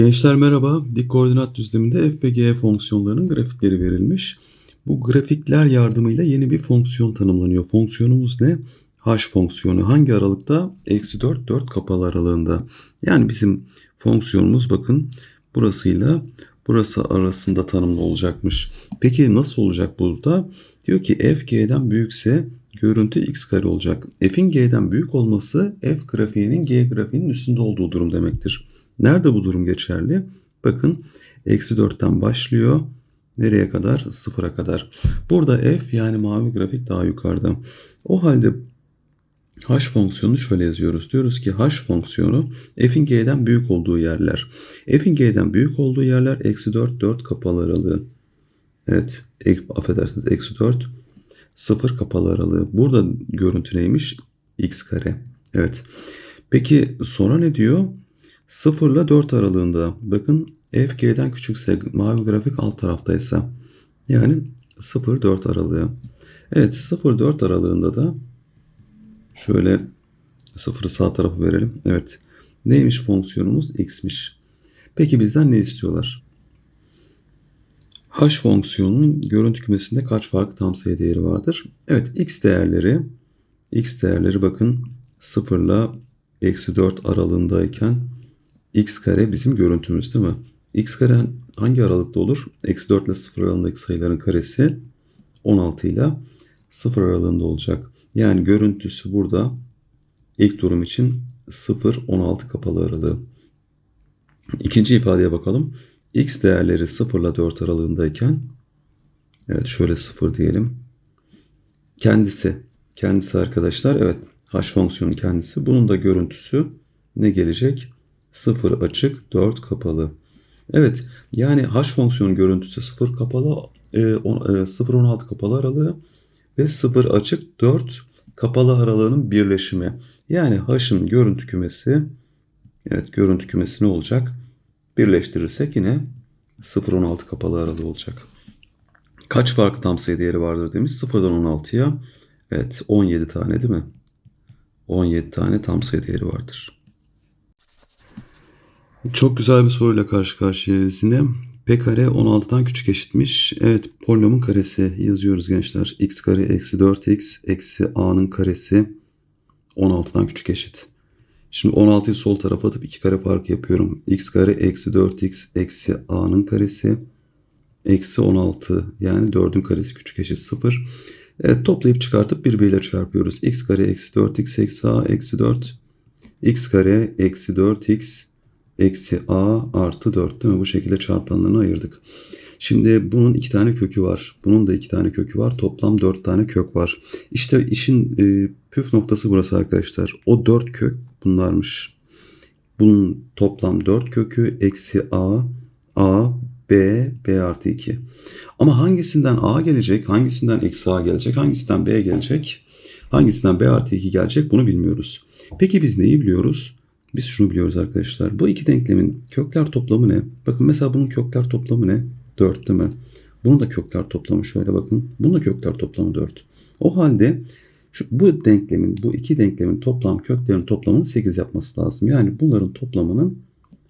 Gençler merhaba. Dik koordinat düzleminde f ve g fonksiyonlarının grafikleri verilmiş. Bu grafikler yardımıyla yeni bir fonksiyon tanımlanıyor. Fonksiyonumuz ne? h fonksiyonu hangi aralıkta? Eksi 4, 4 kapalı aralığında. Yani bizim fonksiyonumuz bakın burasıyla burası arasında tanımlı olacakmış. Peki nasıl olacak burada? Diyor ki f g'den büyükse görüntü x kare olacak. f'in g'den büyük olması f grafiğinin g grafiğinin üstünde olduğu durum demektir. Nerede bu durum geçerli? Bakın eksi 4'ten başlıyor. Nereye kadar? Sıfıra kadar. Burada f yani mavi grafik daha yukarıda. O halde h fonksiyonu şöyle yazıyoruz. Diyoruz ki h fonksiyonu f'in g'den büyük olduğu yerler. f'in g'den büyük olduğu yerler eksi 4, 4 kapalı aralığı. Evet, ek, affedersiniz eksi 4, 0 kapalı aralığı. Burada görüntü neymiş? x kare. Evet. Peki sonra ne diyor? 0 ile 4 aralığında bakın f g'den küçükse mavi grafik alt taraftaysa yani 0-4 aralığı. Evet 0-4 aralığında da şöyle 0'ı sağ tarafa verelim. Evet neymiş fonksiyonumuz x'miş. Peki bizden ne istiyorlar? h fonksiyonunun görüntü kümesinde kaç farklı tam sayı değeri vardır? Evet x değerleri x değerleri bakın 0 ile eksi 4 aralığındayken x kare bizim görüntümüz değil mi? x kare hangi aralıkta olur? Eksi 4 ile 0 aralığındaki sayıların karesi 16 ile 0 aralığında olacak. Yani görüntüsü burada ilk durum için 0-16 kapalı aralığı. İkinci ifadeye bakalım. x değerleri 0 ile 4 aralığındayken evet şöyle 0 diyelim. Kendisi kendisi arkadaşlar evet h fonksiyonu kendisi. Bunun da görüntüsü ne gelecek? 0 açık 4 kapalı. Evet yani h fonksiyonu görüntüsü 0 kapalı e, 0 16 kapalı aralığı ve 0 açık 4 kapalı aralığının birleşimi. Yani h'ın görüntü kümesi evet görüntü kümesi ne olacak? Birleştirirsek yine 0 16 kapalı aralığı olacak. Kaç farklı tam sayı değeri vardır demiş. 0'dan 16'ya evet 17 tane değil mi? 17 tane tam sayı değeri vardır. Çok güzel bir soruyla karşı karşıyayız yine. P kare 16'dan küçük eşitmiş. Evet polinomun karesi yazıyoruz gençler. x kare eksi 4x eksi a'nın karesi 16'dan küçük eşit. Şimdi 16'yı sol tarafa atıp 2 kare fark yapıyorum. x kare eksi 4x eksi a'nın karesi eksi 16 yani 4'ün karesi küçük eşit 0. Evet toplayıp çıkartıp birbiriyle çarpıyoruz. x kare eksi 4x eksi a eksi 4 x kare eksi 4x eksi a artı 4 değil mi? Bu şekilde çarpanlarını ayırdık. Şimdi bunun iki tane kökü var. Bunun da iki tane kökü var. Toplam dört tane kök var. İşte işin e, püf noktası burası arkadaşlar. O dört kök bunlarmış. Bunun toplam dört kökü eksi a, a, b, b artı 2. Ama hangisinden a gelecek, hangisinden eksi a gelecek, hangisinden b gelecek, hangisinden b artı 2 gelecek bunu bilmiyoruz. Peki biz neyi biliyoruz? Biz şunu biliyoruz arkadaşlar. Bu iki denklemin kökler toplamı ne? Bakın mesela bunun kökler toplamı ne? 4 değil mi? Bunun da kökler toplamı şöyle bakın. Bunun da kökler toplamı 4. O halde şu, bu denklemin, bu iki denklemin toplam köklerin toplamının 8 yapması lazım. Yani bunların toplamının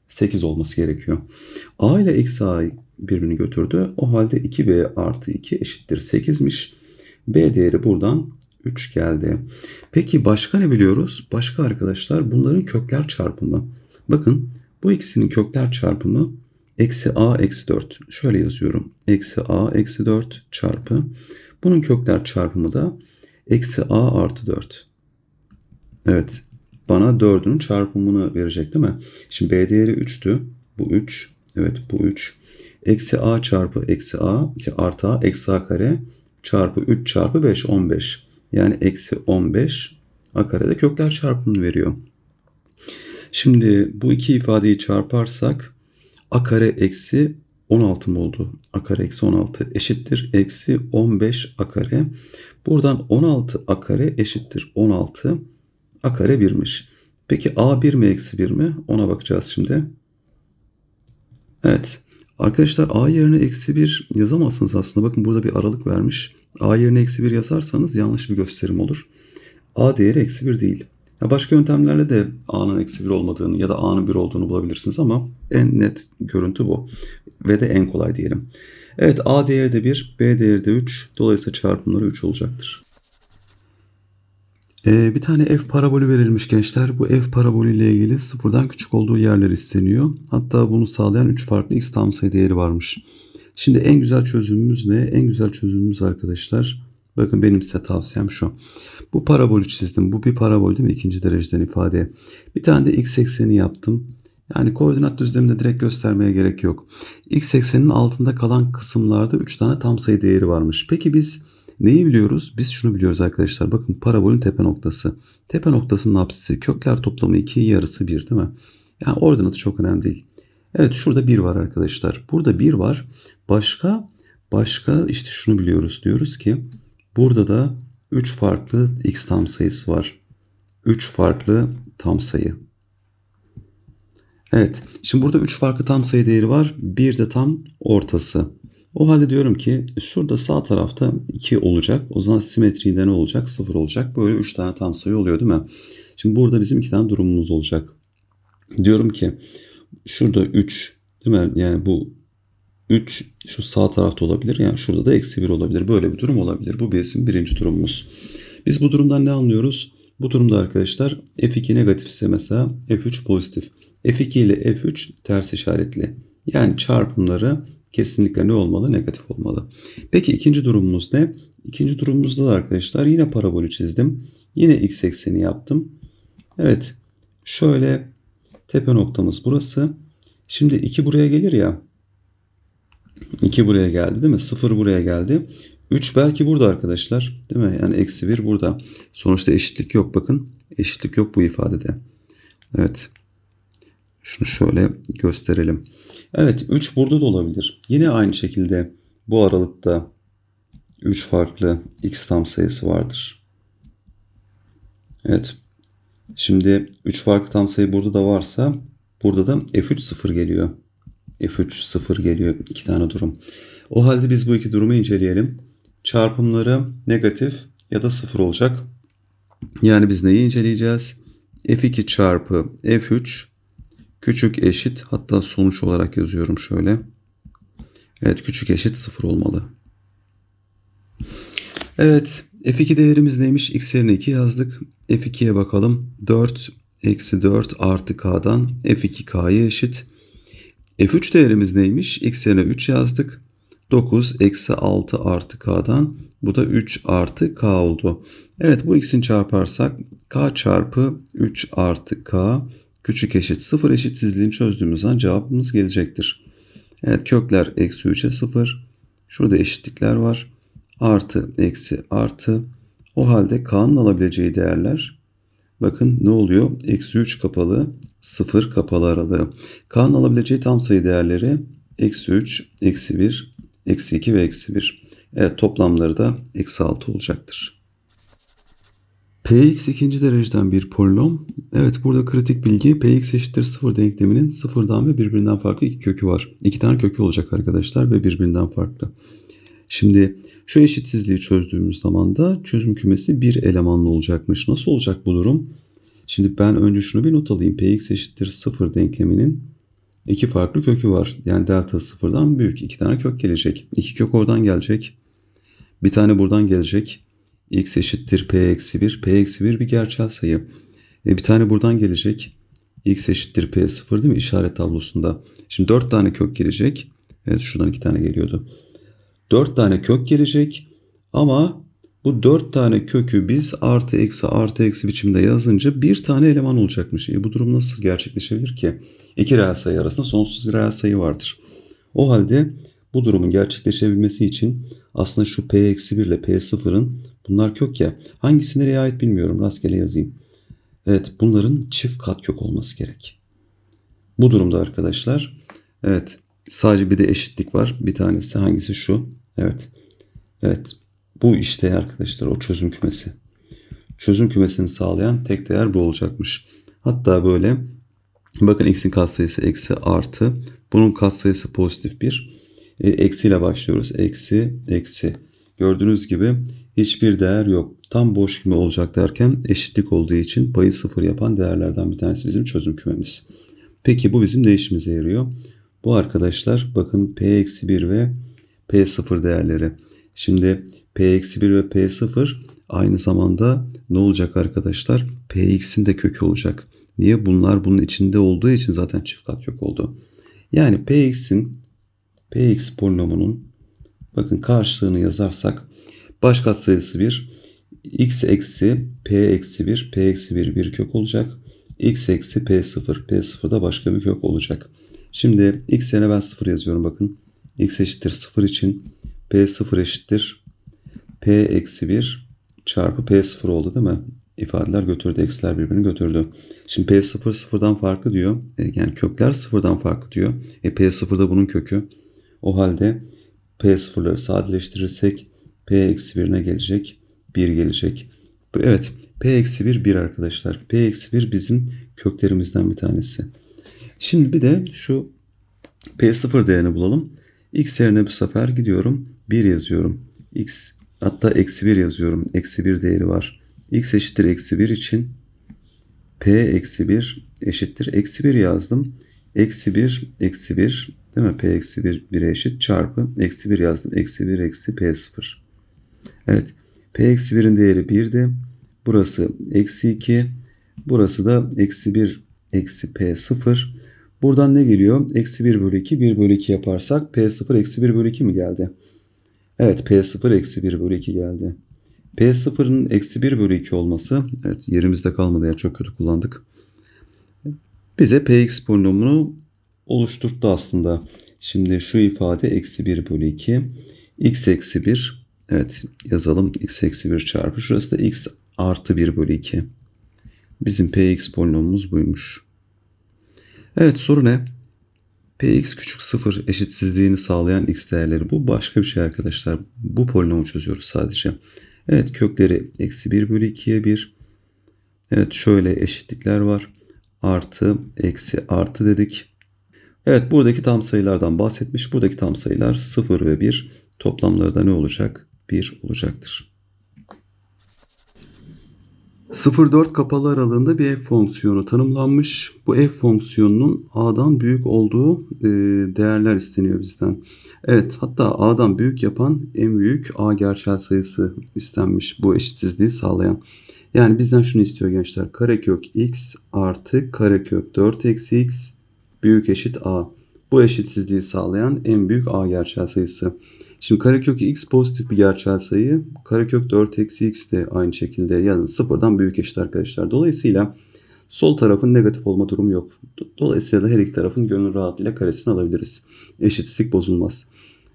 8 olması gerekiyor. A ile eksi A birbirini götürdü. O halde 2B artı 2 eşittir 8'miş. B değeri buradan 3 geldi. Peki başka ne biliyoruz? Başka arkadaşlar bunların kökler çarpımı. Bakın bu ikisinin kökler çarpımı eksi a eksi 4. Şöyle yazıyorum. Eksi a eksi 4 çarpı. Bunun kökler çarpımı da eksi a artı 4. Evet. Bana 4'ün çarpımını verecek değil mi? Şimdi b değeri 3'tü. Bu 3. Evet bu 3. Eksi a çarpı eksi a artı a eksi a kare çarpı 3 çarpı 5 15. Yani eksi 15 a karede kökler çarpımını veriyor. Şimdi bu iki ifadeyi çarparsak a kare eksi 16 mı oldu? a kare eksi 16 eşittir. Eksi 15 a kare. Buradan 16 a kare eşittir 16 a kare 1'miş. Peki a 1 mi eksi 1 mi? Ona bakacağız şimdi. Evet. Arkadaşlar a yerine eksi 1 yazamazsınız aslında. Bakın burada bir aralık vermiş. A yerine eksi 1 yazarsanız yanlış bir gösterim olur. A değeri eksi 1 değil. Başka yöntemlerle de a'nın eksi 1 olmadığını ya da a'nın 1 olduğunu bulabilirsiniz ama en net görüntü bu. Ve de en kolay diyelim. Evet a değeri de 1, b değeri de 3. Dolayısıyla çarpımları 3 olacaktır. Ee, bir tane f parabolü verilmiş gençler. Bu f parabolü ile ilgili sıfırdan küçük olduğu yerler isteniyor. Hatta bunu sağlayan 3 farklı x tam sayı değeri varmış. Şimdi en güzel çözümümüz ne? En güzel çözümümüz arkadaşlar. Bakın benim size tavsiyem şu. Bu parabolü çizdim. Bu bir parabol değil mi? İkinci dereceden ifade. Bir tane de x ekseni yaptım. Yani koordinat düzleminde direkt göstermeye gerek yok. X ekseninin altında kalan kısımlarda 3 tane tam sayı değeri varmış. Peki biz neyi biliyoruz? Biz şunu biliyoruz arkadaşlar. Bakın parabolün tepe noktası. Tepe noktasının apsisi kökler toplamı 2 yarısı 1 değil mi? Yani ordinatı çok önemli değil. Evet şurada 1 var arkadaşlar. Burada 1 var. Başka başka işte şunu biliyoruz. Diyoruz ki burada da 3 farklı x tam sayısı var. 3 farklı tam sayı. Evet. Şimdi burada 3 farklı tam sayı değeri var. Bir de tam ortası. O halde diyorum ki şurada sağ tarafta 2 olacak. O zaman simetride ne olacak? 0 olacak. Böyle 3 tane tam sayı oluyor değil mi? Şimdi burada bizim 2 tane durumumuz olacak. Diyorum ki şurada 3 değil mi? Yani bu 3 şu sağ tarafta olabilir. Yani şurada da eksi 1 olabilir. Böyle bir durum olabilir. Bu bizim birinci durumumuz. Biz bu durumdan ne anlıyoruz? Bu durumda arkadaşlar F2 negatifse mesela F3 pozitif. F2 ile F3 ters işaretli. Yani çarpımları kesinlikle ne olmalı? Negatif olmalı. Peki ikinci durumumuz ne? İkinci durumumuzda da arkadaşlar yine parabolü çizdim. Yine x ekseni yaptım. Evet. Şöyle tepe noktamız burası. Şimdi 2 buraya gelir ya. 2 buraya geldi değil mi? 0 buraya geldi. 3 belki burada arkadaşlar. Değil mi? Yani eksi 1 burada. Sonuçta eşitlik yok. Bakın eşitlik yok bu ifadede. Evet. Şunu şöyle gösterelim. Evet 3 burada da olabilir. Yine aynı şekilde bu aralıkta 3 farklı x tam sayısı vardır. Evet. Şimdi 3 farklı tam sayı burada da varsa burada da f3 0 geliyor. f3 0 geliyor. iki tane durum. O halde biz bu iki durumu inceleyelim. Çarpımları negatif ya da 0 olacak. Yani biz neyi inceleyeceğiz? f2 çarpı f3 Küçük eşit hatta sonuç olarak yazıyorum şöyle. Evet küçük eşit 0 olmalı. Evet f2 değerimiz neymiş? x yerine 2 yazdık. f2'ye bakalım. 4 eksi 4 artı k'dan f2k'ya eşit. f3 değerimiz neymiş? x yerine 3 yazdık. 9 eksi 6 artı k'dan bu da 3 artı k oldu. Evet bu x'in çarparsak k çarpı 3 artı k küçük eşit 0 eşitsizliğini çözdüğümüz zaman cevabımız gelecektir. Evet kökler eksi 3'e 0. Şurada eşitlikler var. Artı eksi artı. O halde k'nın alabileceği değerler bakın ne oluyor? Eksi 3 kapalı 0 kapalı aralığı. K'nın alabileceği tam sayı değerleri eksi 3, eksi 1, eksi 2 ve eksi 1. Evet toplamları da eksi 6 olacaktır. Px ikinci dereceden bir polinom. Evet burada kritik bilgi Px eşittir 0 denkleminin sıfırdan ve birbirinden farklı iki kökü var. İki tane kökü olacak arkadaşlar ve birbirinden farklı. Şimdi şu eşitsizliği çözdüğümüz zaman da çözüm kümesi bir elemanlı olacakmış. Nasıl olacak bu durum? Şimdi ben önce şunu bir not alayım. Px eşittir 0 denkleminin iki farklı kökü var. Yani delta sıfırdan büyük. iki tane kök gelecek. İki kök oradan gelecek. Bir tane buradan gelecek x eşittir p eksi 1. p eksi 1 bir gerçel sayı. E, bir tane buradan gelecek. x eşittir p 0 değil mi işaret tablosunda. Şimdi 4 tane kök gelecek. Evet şuradan 2 tane geliyordu. 4 tane kök gelecek. Ama bu 4 tane kökü biz artı eksi artı eksi biçimde yazınca bir tane eleman olacakmış. E, bu durum nasıl gerçekleşebilir ki? İki reel sayı arasında sonsuz reel sayı vardır. O halde bu durumun gerçekleşebilmesi için aslında şu P-1 ile P0'ın bunlar kök ya. Hangisi nereye ait bilmiyorum. Rastgele yazayım. Evet bunların çift kat kök olması gerek. Bu durumda arkadaşlar evet sadece bir de eşitlik var. Bir tanesi hangisi şu? Evet. Evet. Bu işte arkadaşlar o çözüm kümesi. Çözüm kümesini sağlayan tek değer bu olacakmış. Hatta böyle bakın x'in katsayısı eksi artı. Bunun katsayısı pozitif 1. E, eksiyle başlıyoruz. Eksi, eksi. Gördüğünüz gibi hiçbir değer yok. Tam boş küme olacak derken eşitlik olduğu için payı sıfır yapan değerlerden bir tanesi bizim çözüm kümemiz. Peki bu bizim değişimize yarıyor. Bu arkadaşlar bakın P-1 ve P0 değerleri. Şimdi P-1 ve P0 aynı zamanda ne olacak arkadaşlar? Px'in de kökü olacak. Niye? Bunlar bunun içinde olduğu için zaten çift kat yok oldu. Yani Px'in Px polinomunun bakın karşılığını yazarsak baş katsayısı 1 x eksi p eksi 1 p eksi 1 bir kök olacak. x eksi p0 p0 da başka bir kök olacak. Şimdi x yerine ben 0 yazıyorum bakın. x eşittir 0 için p0 eşittir p eksi 1 çarpı p0 oldu değil mi? İfadeler götürdü. Eksiler birbirini götürdü. Şimdi P0 sıfırdan farkı diyor. E, yani kökler sıfırdan farkı diyor. E, P0 da bunun kökü. O halde P0'ları sadeleştirirsek P eksi 1'ine gelecek. 1 gelecek. Evet. P eksi 1 1 arkadaşlar. P eksi 1 bizim köklerimizden bir tanesi. Şimdi bir de şu P0 değerini bulalım. X yerine bu sefer gidiyorum. 1 yazıyorum. X hatta eksi 1 yazıyorum. Eksi 1 değeri var. X eşittir eksi 1 için P eksi 1 eşittir. Eksi 1 yazdım. Eksi 1 eksi 1 değil mi? P eksi 1 1'e eşit çarpı eksi 1 yazdım. Eksi 1 eksi P0. Evet. P eksi 1'in değeri 1'di. Burası eksi 2. Burası da eksi 1 eksi P0. Buradan ne geliyor? Eksi 1 bölü 2. 1 bölü 2 yaparsak P0 eksi 1 bölü 2 mi geldi? Evet P0 eksi 1 bölü 2 geldi. P0'ın eksi 1 bölü 2 olması evet yerimizde kalmadı ya çok kötü kullandık. Bize Px polinomunu oluşturttu aslında. Şimdi şu ifade eksi 1 bölü 2. x eksi 1 evet yazalım x eksi 1 çarpı şurası da x artı 1 bölü 2. Bizim Px polinomumuz buymuş. Evet soru ne? Px küçük 0 eşitsizliğini sağlayan x değerleri. Bu başka bir şey arkadaşlar. Bu polinomu çözüyoruz sadece. Evet kökleri eksi 1 bölü 2'ye 1. Evet şöyle eşitlikler var. Artı eksi artı dedik. Evet buradaki tam sayılardan bahsetmiş. Buradaki tam sayılar 0 ve 1. Toplamları da ne olacak? 1 olacaktır. 0-4 kapalı aralığında bir f fonksiyonu tanımlanmış. Bu f fonksiyonunun a'dan büyük olduğu e, değerler isteniyor bizden. Evet hatta a'dan büyük yapan en büyük a gerçel sayısı istenmiş bu eşitsizliği sağlayan. Yani bizden şunu istiyor gençler. Karekök x artı karekök 4 eksi x büyük eşit a. Bu eşitsizliği sağlayan en büyük a gerçel sayısı. Şimdi karekök x pozitif bir gerçel sayı. Karekök 4 eksi x de aynı şekilde yani sıfırdan büyük eşit arkadaşlar. Dolayısıyla sol tarafın negatif olma durumu yok. Dolayısıyla da her iki tarafın gönül rahatlığıyla karesini alabiliriz. Eşitsizlik bozulmaz.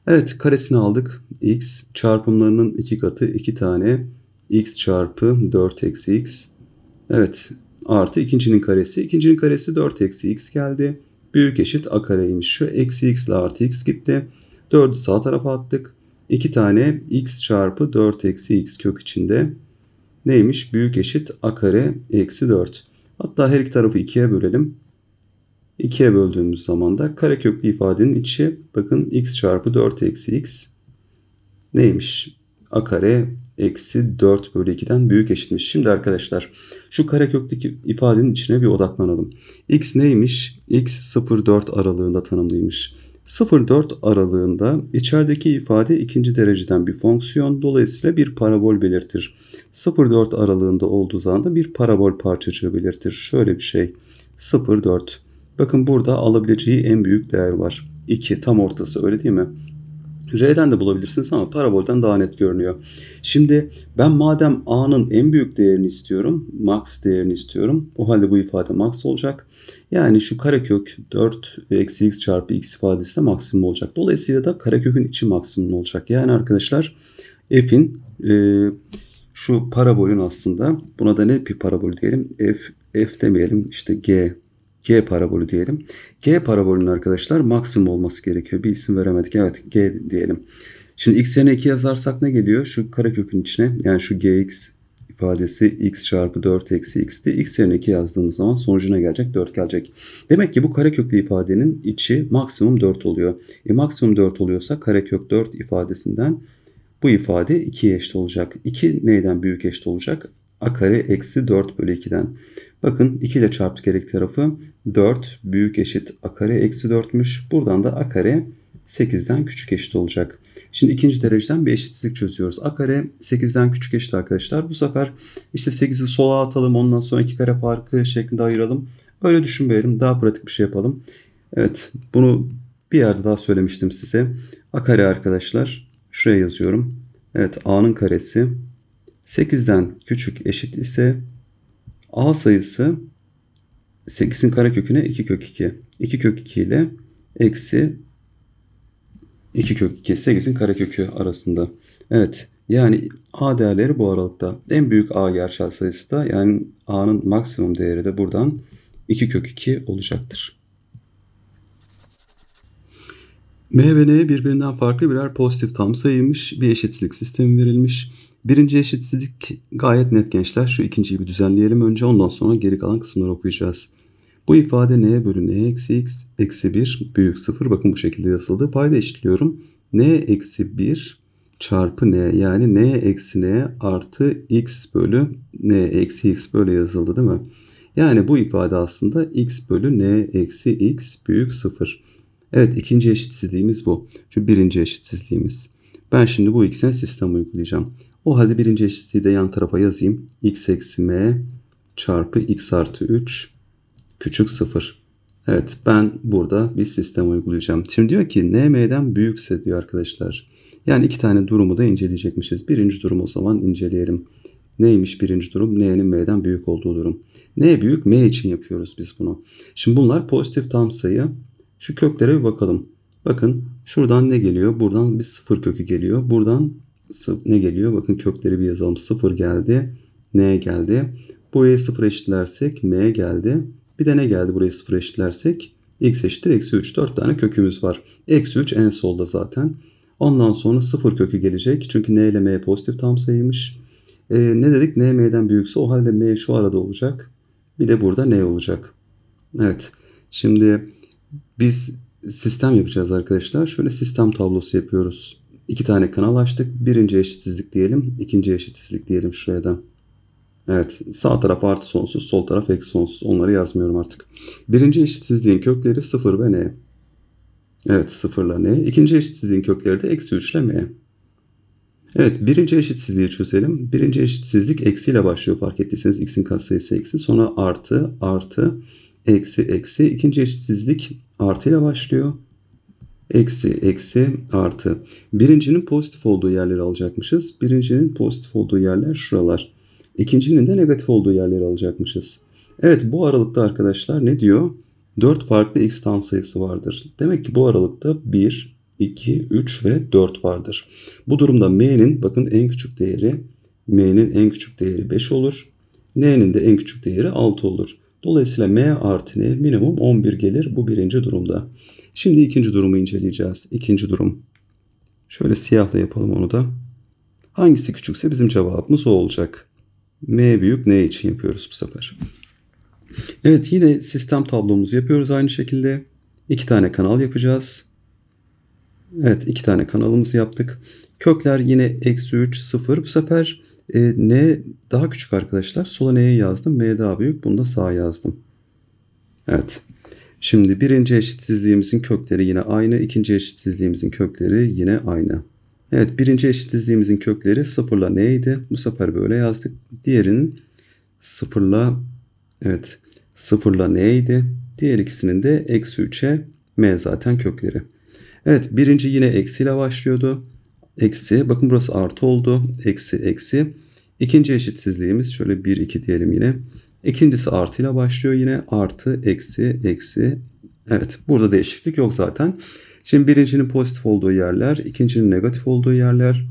Evet karesini aldık. x çarpımlarının iki katı iki tane x çarpı 4 eksi x. Evet artı ikincinin karesi. İkincinin karesi 4 eksi x geldi. Büyük eşit a kareymiş. Şu eksi x ile artı x gitti. 4'ü sağ tarafa attık. 2 tane x çarpı 4 eksi x kök içinde neymiş? Büyük eşit a kare eksi 4. Hatta her iki tarafı 2'ye bölelim. 2'ye böldüğümüz zaman da kareköklü ifadenin içi bakın x çarpı 4 eksi x neymiş? a kare eksi 4 bölü 2'den büyük eşitmiş. Şimdi arkadaşlar şu karekökteki ifadenin içine bir odaklanalım. x neymiş? x 0-4 aralığında tanımlıymış. 0-4 aralığında içerideki ifade ikinci dereceden bir fonksiyon dolayısıyla bir parabol belirtir. 0-4 aralığında olduğu zaman da bir parabol parçacığı belirtir. Şöyle bir şey 0-4. Bakın burada alabileceği en büyük değer var. 2 tam ortası öyle değil mi? R'den de bulabilirsiniz ama parabolden daha net görünüyor. Şimdi ben madem A'nın en büyük değerini istiyorum, max değerini istiyorum. O halde bu ifade max olacak. Yani şu karekök 4 eksi x çarpı x ifadesi de maksimum olacak. Dolayısıyla da karekökün içi maksimum olacak. Yani arkadaşlar f'in e, şu parabolün aslında buna da ne bir parabol diyelim? f, f demeyelim işte g G parabolü diyelim. G parabolünün arkadaşlar maksimum olması gerekiyor. Bir isim veremedik. Evet G diyelim. Şimdi x yerine 2 yazarsak ne geliyor? Şu karekökün içine yani şu gx ifadesi x çarpı 4 eksi x'ti. x yerine 2 yazdığımız zaman sonucuna gelecek 4 gelecek. Demek ki bu kareköklü ifadenin içi maksimum 4 oluyor. E maksimum 4 oluyorsa karekök 4 ifadesinden Bu ifade 2'ye eşit olacak. 2 neyden büyük eşit olacak? a kare eksi 4 bölü 2'den. Bakın 2 ile çarptık her iki tarafı. 4 büyük eşit a kare eksi 4'müş. Buradan da a kare 8'den küçük eşit olacak. Şimdi ikinci dereceden bir eşitsizlik çözüyoruz. A kare 8'den küçük eşit arkadaşlar. Bu sefer işte 8'i sola atalım ondan sonra 2 kare farkı şeklinde ayıralım. Öyle düşünmeyelim. Daha pratik bir şey yapalım. Evet bunu bir yerde daha söylemiştim size. A kare arkadaşlar. Şuraya yazıyorum. Evet A'nın karesi 8'den küçük eşit ise A sayısı 8'in kareköküne 2 kök 2. 2 kök 2 ile eksi 2 kök 2 8'in karekökü arasında. Evet yani A değerleri bu aralıkta. En büyük A gerçel sayısı da yani A'nın maksimum değeri de buradan 2 kök 2 olacaktır. M ve N birbirinden farklı birer pozitif tam sayıymış. Bir eşitsizlik sistemi verilmiş. Birinci eşitsizlik gayet net gençler. Şu ikinciyi bir düzenleyelim önce ondan sonra geri kalan kısımları okuyacağız. Bu ifade n bölü n eksi x eksi 1 büyük 0. Bakın bu şekilde yazıldı. Payda eşitliyorum. n eksi 1 çarpı n yani n eksi n artı x bölü n eksi x böyle yazıldı değil mi? Yani bu ifade aslında x bölü n eksi x büyük 0. Evet ikinci eşitsizliğimiz bu. Şu birinci eşitsizliğimiz. Ben şimdi bu x'e sistem uygulayacağım. O halde birinci eşitsizliği de yan tarafa yazayım. x eksi m çarpı x artı 3 küçük 0. Evet ben burada bir sistem uygulayacağım. Şimdi diyor ki n m'den büyükse diyor arkadaşlar. Yani iki tane durumu da inceleyecekmişiz. Birinci durum o zaman inceleyelim. Neymiş birinci durum? N'nin m'den büyük olduğu durum. N büyük m için yapıyoruz biz bunu. Şimdi bunlar pozitif tam sayı. Şu köklere bir bakalım. Bakın şuradan ne geliyor? Buradan bir sıfır kökü geliyor. Buradan ne geliyor? Bakın kökleri bir yazalım. 0 geldi. N geldi. Buraya 0 eşitlersek M geldi. Bir de ne geldi buraya 0 eşitlersek? X eşittir eksi 3. 4 tane kökümüz var. Eksi 3 en solda zaten. Ondan sonra 0 kökü gelecek. Çünkü N ile M pozitif tam sayıymış. Ee, ne dedik? N M'den büyükse o halde M şu arada olacak. Bir de burada N olacak. Evet. Şimdi biz sistem yapacağız arkadaşlar. Şöyle sistem tablosu yapıyoruz. İki tane kanal açtık. Birinci eşitsizlik diyelim. ikinci eşitsizlik diyelim şuraya da. Evet sağ taraf artı sonsuz sol taraf eksi sonsuz. Onları yazmıyorum artık. Birinci eşitsizliğin kökleri 0 ve n. Evet 0 ile n. İkinci eşitsizliğin kökleri de eksi 3 ile m. Evet birinci eşitsizliği çözelim. Birinci eşitsizlik eksiyle başlıyor fark ettiyseniz x'in katsayısı eksi. Sonra artı artı eksi eksi. İkinci eşitsizlik artı ile başlıyor eksi, eksi, artı. Birincinin pozitif olduğu yerleri alacakmışız. Birincinin pozitif olduğu yerler şuralar. İkincinin de negatif olduğu yerleri alacakmışız. Evet bu aralıkta arkadaşlar ne diyor? 4 farklı x tam sayısı vardır. Demek ki bu aralıkta 1, 2, 3 ve 4 vardır. Bu durumda m'nin bakın en küçük değeri m'nin en küçük değeri 5 olur. n'nin de en küçük değeri 6 olur. Dolayısıyla m artı minimum 11 gelir bu birinci durumda. Şimdi ikinci durumu inceleyeceğiz. İkinci durum. Şöyle siyahla yapalım onu da. Hangisi küçükse bizim cevabımız o olacak. M büyük N için yapıyoruz bu sefer. Evet yine sistem tablomuzu yapıyoruz aynı şekilde. İki tane kanal yapacağız. Evet iki tane kanalımızı yaptık. Kökler yine eksi 3, 0. Bu sefer e, N daha küçük arkadaşlar. Sola N'ye yazdım. M daha büyük. Bunu da sağa yazdım. Evet. Şimdi birinci eşitsizliğimizin kökleri yine aynı. ikinci eşitsizliğimizin kökleri yine aynı. Evet birinci eşitsizliğimizin kökleri sıfırla neydi? Bu sefer böyle yazdık. Diğerinin sıfırla evet sıfırla neydi? Diğer ikisinin de eksi 3'e m zaten kökleri. Evet birinci yine eksiyle başlıyordu. Eksi bakın burası artı oldu. Eksi eksi. İkinci eşitsizliğimiz şöyle 1 2 diyelim yine. İkincisi artıyla başlıyor yine. Artı, eksi, eksi. Evet burada değişiklik yok zaten. Şimdi birincinin pozitif olduğu yerler, ikincinin negatif olduğu yerler.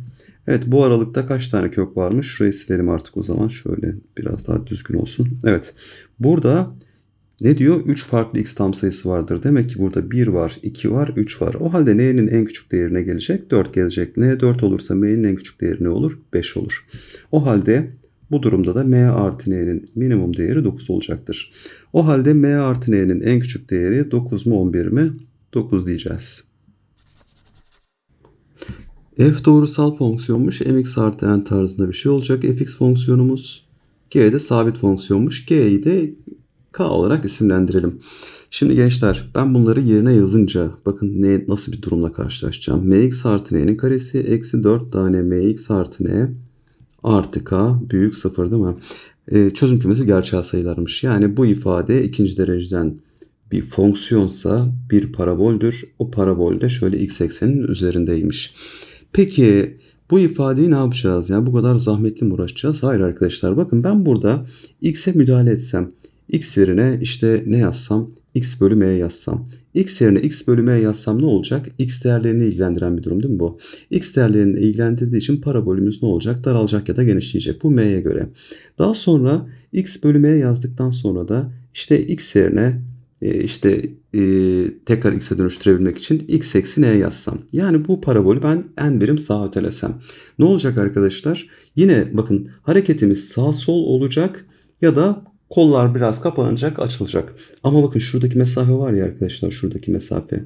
Evet bu aralıkta kaç tane kök varmış? Şurayı silelim artık o zaman. Şöyle biraz daha düzgün olsun. Evet burada ne diyor? 3 farklı x tam sayısı vardır. Demek ki burada 1 var, 2 var, 3 var. O halde n'nin en küçük değerine gelecek? 4 gelecek. n 4 olursa m'nin en küçük değeri ne olur? 5 olur. O halde bu durumda da m artı n'nin minimum değeri 9 olacaktır. O halde m artı n'nin en küçük değeri 9 mu 11 mi? 9 diyeceğiz. f doğrusal fonksiyonmuş. mx artı n tarzında bir şey olacak. fx fonksiyonumuz. g de sabit fonksiyonmuş. g'yi de k olarak isimlendirelim. Şimdi gençler ben bunları yerine yazınca bakın ne nasıl bir durumla karşılaşacağım. mx artı n'nin karesi eksi 4 tane mx artı n artı k büyük sıfır değil mi? Ee, çözüm kümesi gerçel sayılarmış. Yani bu ifade ikinci dereceden bir fonksiyonsa bir paraboldür. O parabol de şöyle x eksenin üzerindeymiş. Peki bu ifadeyi ne yapacağız? Yani bu kadar zahmetli mi uğraşacağız? Hayır arkadaşlar bakın ben burada x'e müdahale etsem x yerine işte ne yazsam x bölü m yazsam. x yerine x bölü m yazsam ne olacak? x değerlerini ilgilendiren bir durum değil mi bu? x değerlerini ilgilendirdiği için parabolümüz ne olacak? Daralacak ya da genişleyecek. Bu m'ye göre. Daha sonra x bölü m yazdıktan sonra da işte x yerine e, işte e, tekrar x'e dönüştürebilmek için x eksi n yazsam. Yani bu parabolü ben n birim sağa ötelesem. Ne olacak arkadaşlar? Yine bakın hareketimiz sağ sol olacak ya da kollar biraz kapanacak açılacak. Ama bakın şuradaki mesafe var ya arkadaşlar şuradaki mesafe.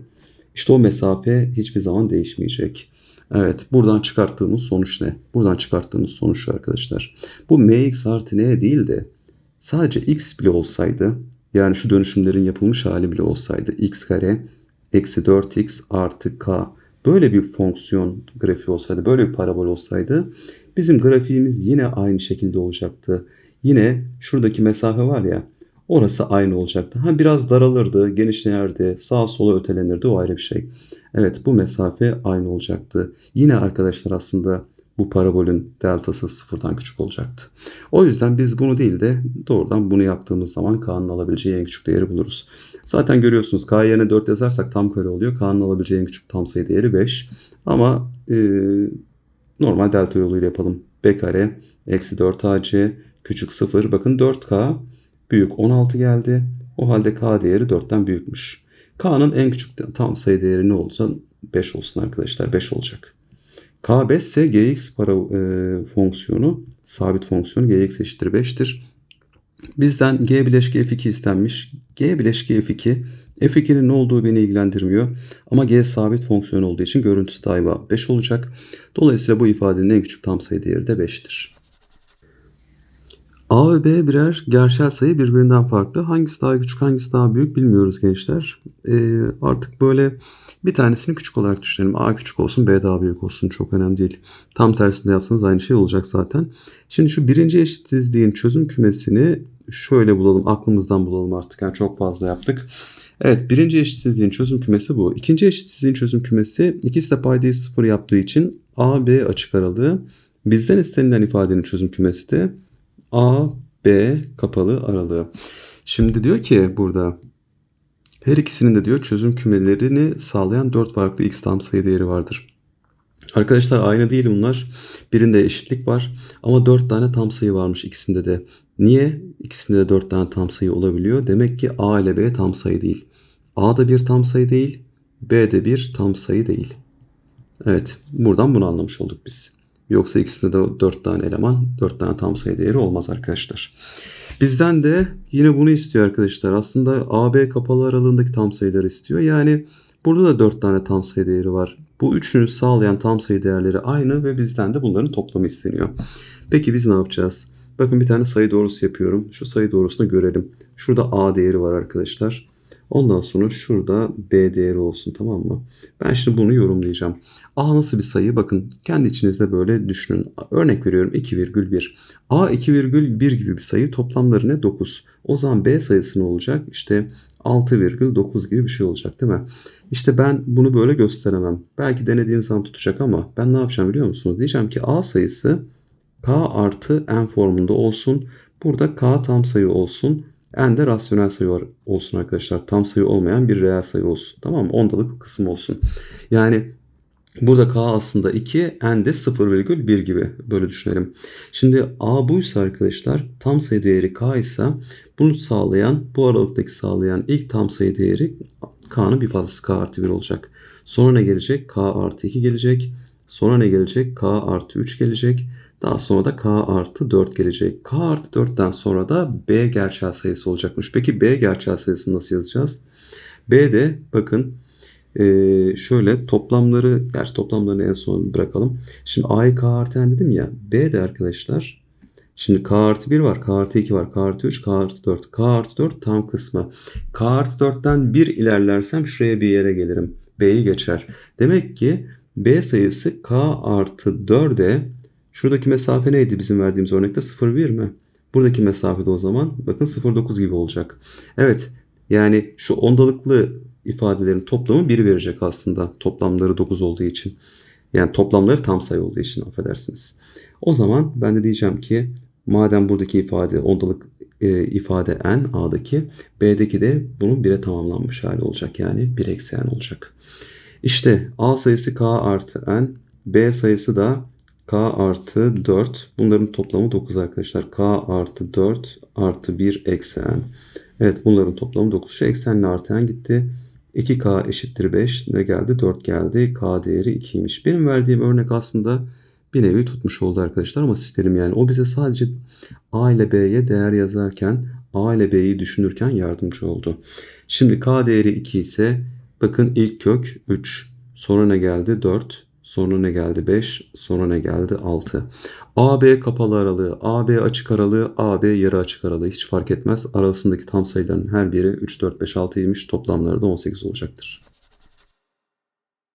İşte o mesafe hiçbir zaman değişmeyecek. Evet buradan çıkarttığımız sonuç ne? Buradan çıkarttığımız sonuç arkadaşlar. Bu mx artı n değil de sadece x bile olsaydı yani şu dönüşümlerin yapılmış hali bile olsaydı x kare eksi 4x artı k böyle bir fonksiyon grafiği olsaydı böyle bir parabol olsaydı bizim grafiğimiz yine aynı şekilde olacaktı. Yine şuradaki mesafe var ya orası aynı olacaktı. Ha biraz daralırdı, genişlerdi, sağa sola ötelenirdi o ayrı bir şey. Evet bu mesafe aynı olacaktı. Yine arkadaşlar aslında bu parabolün deltası sıfırdan küçük olacaktı. O yüzden biz bunu değil de doğrudan bunu yaptığımız zaman K'nın alabileceği en küçük değeri buluruz. Zaten görüyorsunuz K yerine 4 yazarsak tam kare oluyor. K'nın alabileceği en küçük tam sayı değeri 5. Ama e, normal delta yoluyla yapalım. B kare eksi 4 AC küçük 0. Bakın 4K büyük 16 geldi. O halde K değeri 4'ten büyükmüş. K'nın en küçük tam sayı değeri ne olsa 5 olsun arkadaşlar. 5 olacak. K5 ise gx para e, fonksiyonu sabit fonksiyonu gx eşittir 5'tir. Bizden g bileşki f2 istenmiş. g bileşki f2 f2'nin ne olduğu beni ilgilendirmiyor. Ama g sabit fonksiyon olduğu için görüntüsü daima 5 olacak. Dolayısıyla bu ifadenin en küçük tam sayı değeri de 5'tir. A ve B birer gerçel sayı birbirinden farklı. Hangisi daha küçük hangisi daha büyük bilmiyoruz gençler. Ee, artık böyle bir tanesini küçük olarak düşünelim. A küçük olsun B daha büyük olsun çok önemli değil. Tam tersinde yapsanız aynı şey olacak zaten. Şimdi şu birinci eşitsizliğin çözüm kümesini şöyle bulalım aklımızdan bulalım artık. Yani çok fazla yaptık. Evet birinci eşitsizliğin çözüm kümesi bu. İkinci eşitsizliğin çözüm kümesi ikisi de paydayı sıfır yaptığı için A, B açık aralığı. Bizden istenilen ifadenin çözüm kümesi de A, B kapalı aralığı. Şimdi diyor ki burada her ikisinin de diyor çözüm kümelerini sağlayan 4 farklı x tam sayı değeri vardır. Arkadaşlar aynı değil bunlar. Birinde eşitlik var ama 4 tane tam sayı varmış ikisinde de. Niye? İkisinde de 4 tane tam sayı olabiliyor. Demek ki A ile B tam sayı değil. A da bir tam sayı değil. B de bir tam sayı değil. Evet buradan bunu anlamış olduk biz. Yoksa ikisinde de 4 tane eleman, 4 tane tam sayı değeri olmaz arkadaşlar. Bizden de yine bunu istiyor arkadaşlar. Aslında AB kapalı aralığındaki tam sayıları istiyor. Yani burada da 4 tane tam sayı değeri var. Bu üçünü sağlayan tam sayı değerleri aynı ve bizden de bunların toplamı isteniyor. Peki biz ne yapacağız? Bakın bir tane sayı doğrusu yapıyorum. Şu sayı doğrusunu görelim. Şurada A değeri var arkadaşlar. Ondan sonra şurada B değeri olsun tamam mı? Ben şimdi bunu yorumlayacağım. A nasıl bir sayı? Bakın kendi içinizde böyle düşünün. Örnek veriyorum 2,1. A 2,1 gibi bir sayı toplamları ne? 9. O zaman B sayısı ne olacak? İşte 6,9 gibi bir şey olacak değil mi? İşte ben bunu böyle gösteremem. Belki denediğim zaman tutacak ama ben ne yapacağım biliyor musunuz? Diyeceğim ki A sayısı K artı N formunda olsun. Burada K tam sayı olsun n de rasyonel sayı olsun arkadaşlar. Tam sayı olmayan bir reel sayı olsun. Tamam mı? Ondalık kısım olsun. Yani burada k aslında 2, n de 0,1 gibi böyle düşünelim. Şimdi a buysa arkadaşlar tam sayı değeri k ise bunu sağlayan bu aralıktaki sağlayan ilk tam sayı değeri k'nın bir fazlası k artı 1 olacak. Sonra ne gelecek? k artı 2 gelecek. Sonra ne gelecek? k artı 3 gelecek. Daha sonra da k artı 4 gelecek. k artı 4'ten sonra da b gerçel sayısı olacakmış. Peki b gerçel sayısını nasıl yazacağız? b de bakın Ee, şöyle toplamları, gerçi toplamlarını en son bırakalım. Şimdi A'yı K artı N dedim ya. B de arkadaşlar. Şimdi K artı 1 var, K artı 2 var, K artı 3, K artı 4. K artı 4 tam kısmı. K artı 4'ten 1 ilerlersem şuraya bir yere gelirim. B'yi geçer. Demek ki B sayısı K artı 4'e şuradaki mesafe neydi bizim verdiğimiz örnekte? 0,1 mi? Buradaki mesafe de o zaman bakın 0,9 gibi olacak. Evet yani şu ondalıklı ifadelerin toplamı 1 verecek aslında. Toplamları 9 olduğu için. Yani toplamları tam sayı olduğu için affedersiniz. O zaman ben de diyeceğim ki madem buradaki ifade ondalık e, ifade n a'daki b'deki de bunun 1'e tamamlanmış hali olacak. Yani 1 eksi n olacak. İşte a sayısı k artı n b sayısı da k artı 4 bunların toplamı 9 arkadaşlar. k artı 4 artı 1 eksi n. Evet bunların toplamı 9. Şu eksenle artı n gitti. 2k eşittir 5. Ne geldi? 4 geldi. K değeri 2'ymiş. Benim verdiğim örnek aslında bir nevi tutmuş oldu arkadaşlar ama silerim yani. O bize sadece A ile B'ye değer yazarken A ile B'yi düşünürken yardımcı oldu. Şimdi K değeri 2 ise bakın ilk kök 3. Sonra ne geldi? 4. Sonra ne geldi? 5. Sonra ne geldi? 6. AB kapalı aralığı, AB açık aralığı, AB yarı açık aralığı hiç fark etmez. Arasındaki tam sayıların her biri 3, 4, 5, 6'ymış. Toplamları da 18 olacaktır.